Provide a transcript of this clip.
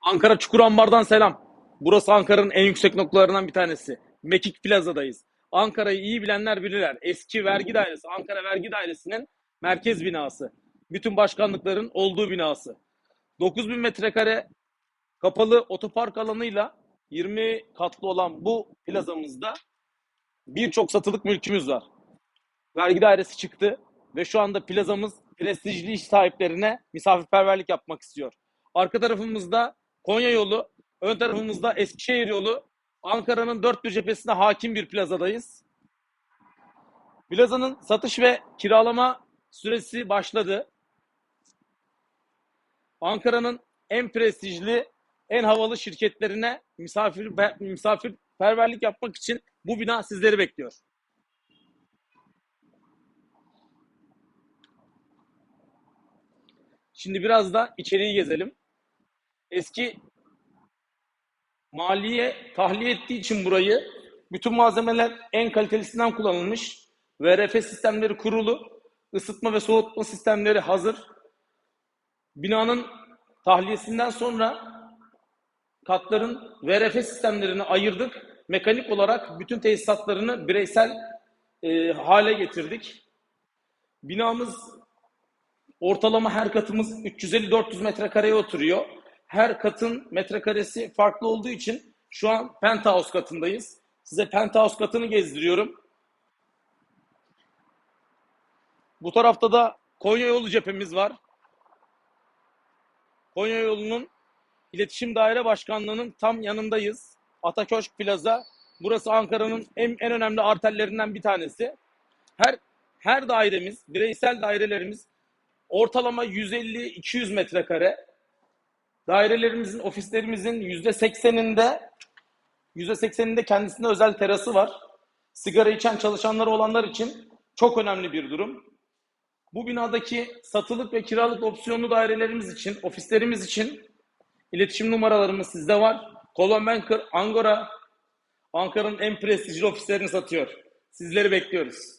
Ankara Çukurambar'dan selam. Burası Ankara'nın en yüksek noktalarından bir tanesi. Mekik Plaza'dayız. Ankara'yı iyi bilenler bilirler. Eski vergi dairesi, Ankara Vergi Dairesi'nin merkez binası. Bütün başkanlıkların olduğu binası. 9000 metrekare kapalı otopark alanıyla 20 katlı olan bu plazamızda birçok satılık mülkümüz var. Vergi dairesi çıktı ve şu anda plazamız prestijli iş sahiplerine misafirperverlik yapmak istiyor. Arka tarafımızda Konya yolu, ön tarafımızda Eskişehir yolu. Ankara'nın dört bir cephesine hakim bir plazadayız. Plazanın satış ve kiralama süresi başladı. Ankara'nın en prestijli, en havalı şirketlerine misafir misafirperverlik yapmak için bu bina sizleri bekliyor. Şimdi biraz da içeriği gezelim. Eski maliye tahliye ettiği için burayı bütün malzemeler en kalitelisinden kullanılmış. VRF sistemleri kurulu, ısıtma ve soğutma sistemleri hazır. Binanın tahliyesinden sonra katların VRF sistemlerini ayırdık. Mekanik olarak bütün tesisatlarını bireysel e, hale getirdik. Binamız ortalama her katımız 350-400 metrekareye oturuyor. Her katın metrekaresi farklı olduğu için şu an penthouse katındayız. Size penthouse katını gezdiriyorum. Bu tarafta da Konya yolu cephemiz var. Konya yolunun İletişim Daire Başkanlığı'nın tam yanındayız. Ataköşk Plaza. Burası Ankara'nın en, en önemli arterlerinden bir tanesi. Her her dairemiz, bireysel dairelerimiz ortalama 150-200 metrekare. Dairelerimizin, ofislerimizin %80'inde %80'inde kendisinde özel terası var. Sigara içen çalışanları olanlar için çok önemli bir durum. Bu binadaki satılık ve kiralık opsiyonlu dairelerimiz için, ofislerimiz için iletişim numaralarımız sizde var. Colon Banker Angora Ankara'nın en prestijli ofislerini satıyor. Sizleri bekliyoruz.